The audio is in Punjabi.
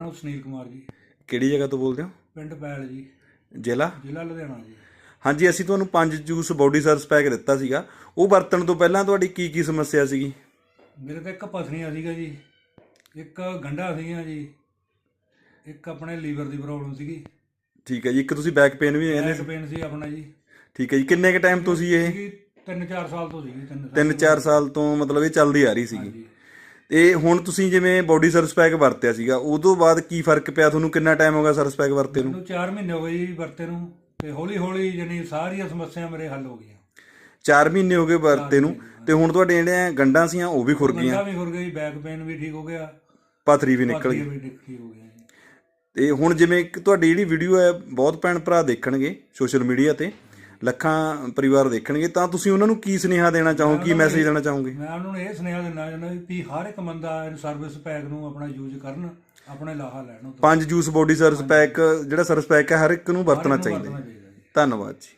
ਨਾਮ ਸੁਨੀਲ ਕੁਮਾਰ ਜੀ। ਕਿਹੜੀ ਜਗ੍ਹਾ ਤੋਂ ਬੋਲਦੇ ਹੋ? ਪਿੰਡ ਪੈਲ ਜੀ। ਜ਼ਿਲ੍ਹਾ? ਜ਼ਿਲ੍ਹਾ ਲੁਧਿਆਣਾ ਜੀ। ਹਾਂਜੀ ਅਸੀਂ ਤੁਹਾਨੂੰ ਪੰਜ ਜੂਸ ਬੋਡੀ ਸਰਵਿਸ ਪੈਕ ਦਿੱਤਾ ਸੀਗਾ। ਉਹ ਵਰਤਣ ਤੋਂ ਪਹਿਲਾਂ ਤੁਹਾਡੀ ਕੀ ਕੀ ਸਮੱਸਿਆ ਸੀਗੀ? ਮੇਰੇ ਤਾਂ ਇੱਕ ਪਸਲੀਆਂ ਸੀਗਾ ਜੀ। ਇੱਕ ਗੰਢਾ ਸੀਗੀਆਂ ਜੀ। ਇੱਕ ਆਪਣੇ ਲੀਵਰ ਦੀ ਪ੍ਰੋਬਲਮ ਸੀਗੀ। ਠੀਕ ਹੈ ਜੀ ਇੱਕ ਤੁਸੀਂ ਬੈਕ ਪੇਨ ਵੀ ਕਹਿੰਦੇ ਬੈਕ ਪੇਨ ਸੀ ਆਪਣਾ ਜੀ। ਠੀਕ ਹੈ ਜੀ ਕਿੰਨੇ ਕ ਟਾਈਮ ਤੋਂ ਸੀ ਇਹ? ਸੀਗੀ 3-4 ਸਾਲ ਤੋਂ ਸੀਗੀ 3 3-4 ਸਾਲ ਤੋਂ ਮਤਲਬ ਇਹ ਚੱਲਦੀ ਆ ਰਹੀ ਸੀਗੀ। ਤੇ ਹੁਣ ਤੁਸੀਂ ਜਿਵੇਂ ਬੋਡੀ ਸਰਵਿਸ ਪੈਕ ਵਰਤਿਆ ਸੀਗਾ ਉਦੋਂ ਬਾਅਦ ਕੀ ਫ਼ਰਕ ਪਿਆ? ਤੁਹਾਨੂੰ ਕਿੰਨਾ ਟਾਈਮ ਹੋ ਗਿਆ ਸਰਵਿਸ ਪੈਕ ਵਰਤੇ ਨੂੰ? ਮੈਨੂੰ 4 ਮਹੀਨੇ ਹੋ ਗਏ ਜੀ ਵਰਤੇ ਨੂੰ ਤੇ ਹੌਲੀ ਹੌਲੀ ਜਣੀ ਸਾਰੀਆਂ ਸਮੱਸਿਆਵਾਂ ਮੇਰੇ ਹੱਲ ਹੋ ਗਈਆਂ। 4 ਮਹੀਨੇ ਹੋ ਗਏ ਵਰਤੇ ਨੂੰ ਤੇ ਹੁਣ ਤੁਹਾਡੇ ਜਿਹੜੀਆਂ ਗੰਡਾਂ ਸੀਆਂ ਉਹ ਵੀ ਖੁਰ ਗਈਆਂ? ਗੰਢਾ ਵੀ ਖੁਰ ਗਈ ਬੈਕ ਪੇਨ ਵੀ ਠੀਕ ਹੋ ਗਿਆ। ਪਥਰੀ ਵੀ ਨਿਕਲ ਗਈ। ਤੇ ਹੁਣ ਜਿਵੇਂ ਤੁਹਾਡੀ ਜਿਹੜੀ ਵੀਡੀਓ ਹੈ ਬਹੁਤ ਭੈਣ ਭਰਾ ਦੇਖਣਗੇ ਸੋਸ਼ਲ ਮੀਡੀਆ ਤੇ। ਲੱਖਾਂ ਪਰਿਵਾਰ ਦੇਖਣਗੇ ਤਾਂ ਤੁਸੀਂ ਉਹਨਾਂ ਨੂੰ ਕੀ ਸੁਨੇਹਾ ਦੇਣਾ ਚਾਹੋ ਕੀ ਮੈਸੇਜ ਦੇਣਾ ਚਾਹੋਗੇ? ਮੈਂ ਉਹਨਾਂ ਨੂੰ ਇਹ ਸੁਨੇਹਾ ਦਿੰਦਾ ਚਾਹੁੰਦਾ ਵੀ ਹਰ ਇੱਕ ਬੰਦਾ ਇਹ ਸਰਵਿਸ ਪੈਕ ਨੂੰ ਆਪਣਾ ਯੂਜ਼ ਕਰਨ ਆਪਣੇ ਲਾਹਾ ਲੈਣ ਪੰਜ ਜੂਸ ਬੋਡੀ ਸਰਵਿਸ ਪੈਕ ਜਿਹੜਾ ਸਰਵਿਸ ਪੈਕ ਹੈ ਹਰ ਇੱਕ ਨੂੰ ਵਰਤਣਾ ਚਾਹੀਦਾ ਧੰਨਵਾਦ ਜੀ।